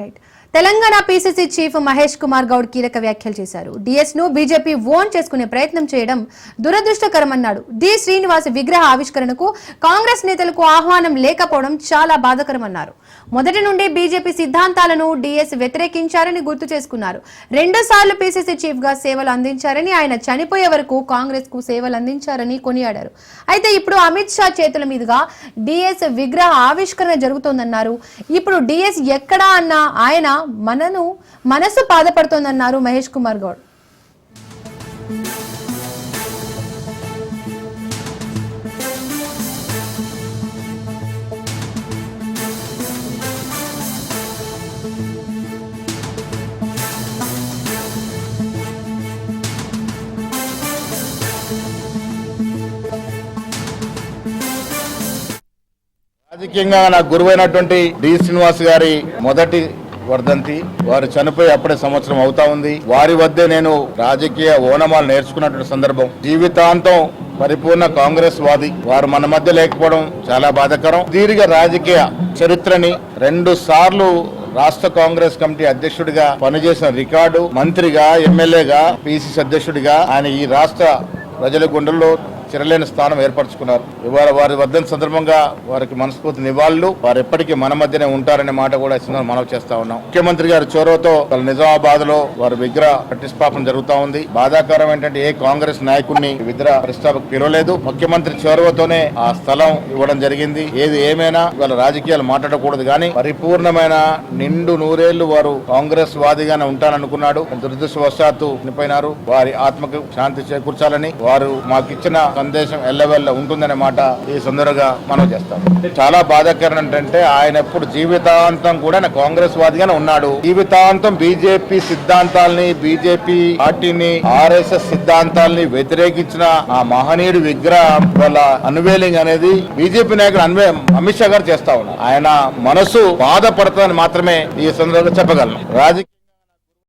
Right Telangana PCC chief Mahesh Kumar Goud కీలక వ్యాఖ్యలు చేశారు. డిఎస్ను బీజేపీ ఓన్ చేసుకునే ప్రయత్నం చేయడం దురదృష్టకరమన్నాడు. డి శ్రీనివాస్ విగ్రహ ఆవిష్కరణకు కాంగ్రెస్ నేతలకు ఆహ్వానం లేకపోవడం చాలా బాధకరమన్నారు. మొదటి నుండి బీజేపీ సిద్ధాంతాలను డిఎస్ వ్యతిరేకించారని గుర్తు చేసుకున్నారు. రెండు సార్లు పీసీసీ చీఫ్గా సేవలు అందించారని ఆయన చనిపోయే వరకు కాంగ్రెస్కు సేవలు అందించారని కొనియాడారు. అయితే ఇప్పుడు అమిత్ షా చేతుల మీదుగా డిఎస్ విగ్రహ ఆవిష్కరణ జరుగుతోందన్నారు. ఇప్పుడు డిఎస్ ఎక్కడా అన్న ఆయన మనను మనసు బాధపడుతోందన్నారు మహేష్ కుమార్ గౌడ్. రాజకీయంగా నాకు గురువైనటువంటి డి. శ్రీనివాస్ గారి మొదటి వర్ధంతి. వారు చనిపోయి అప్పుడే సంవత్సరం అవుతా ఉంది. వారి వద్దే నేను రాజకీయ ఓనమాలు నేర్చుకున్నటువంటి సందర్భం. జీవితాంతం పరిపూర్ణ కాంగ్రెస్ వాది. వారు మన మధ్య లేకపోవడం చాలా బాధాకరం. దీర్ఘ రాజకీయ చరిత్రని రెండు సార్లు రాష్ట్ర కాంగ్రెస్ కమిటీ అధ్యక్షుడిగా పనిచేసిన రికార్డు మంత్రిగా ఎమ్మెల్యేగా పిసిసి అధ్యక్షుడిగా ఆయన ఈ రాష్ట్ర ప్రజల గుండెల్లో చిరలేని స్థానం ఏర్పరచుకున్నారు. ఇవాళ వారి వద్దని సందర్భంగా వారికి మనస్ఫూర్తి నివాళులు. వారు ఎప్పటికీ మన మధ్యనే ఉంటారనే మాట కూడా ఇస్తున్నారు మనవి చేస్తా ఉన్నాం. ముఖ్యమంత్రి గారి చొరవతో నిజామాబాద్లో వారి విగ్రహ ప్రతిష్టాపన జరుగుతా ఉంది. బాధాకరం ఏంటంటే ఏ కాంగ్రెస్ నాయకుడిని విగ్రహ ప్రతిష్టాపకు పిలవలేదు. ముఖ్యమంత్రి చొరవతోనే ఆ స్థలం ఇవ్వడం జరిగింది. ఏది ఏమైనా ఇవాళ రాజకీయాలు మాట్లాడకూడదు కానీ పరిపూర్ణమైన నిండు నూరేళ్ళు వారు కాంగ్రెస్ వాదిగానే ఉంటాననుకున్నాడు. దురదృష్టవశాత్తు చనిపోయినారు. వారి ఆత్మకు శాంతి చేకూర్చాలని వారు మాకు ఇచ్చిన సందేశం ఎల్లవెల్ల ఉంటుందనే మాట ఈ సందర్భంగా మనం చేస్తాం. చాలా బాధాకరం ఏంటంటే ఆయన ఎప్పుడు జీవితాంతం కూడా ఆయన కాంగ్రెస్ వాదిగానే ఉన్నాడు. జీవితాంతం బీజేపీ సిద్ధాంతాల్ని బీజేపీ పార్టీని ఆర్ఎస్ఎస్ సిద్ధాంతాల్ని వ్యతిరేకించిన ఆ మహనీయుడి విగ్రహం వాళ్ళ అన్వేలింగ్ అనేది బీజేపీ నాయకుడు అన్వే అమిత్ షా గారు చేస్తా ఉన్నారు. ఆయన మనసు బాధపడుతుందని మాత్రమే ఈ సందర్భంగా చెప్పగలను రాజకీయ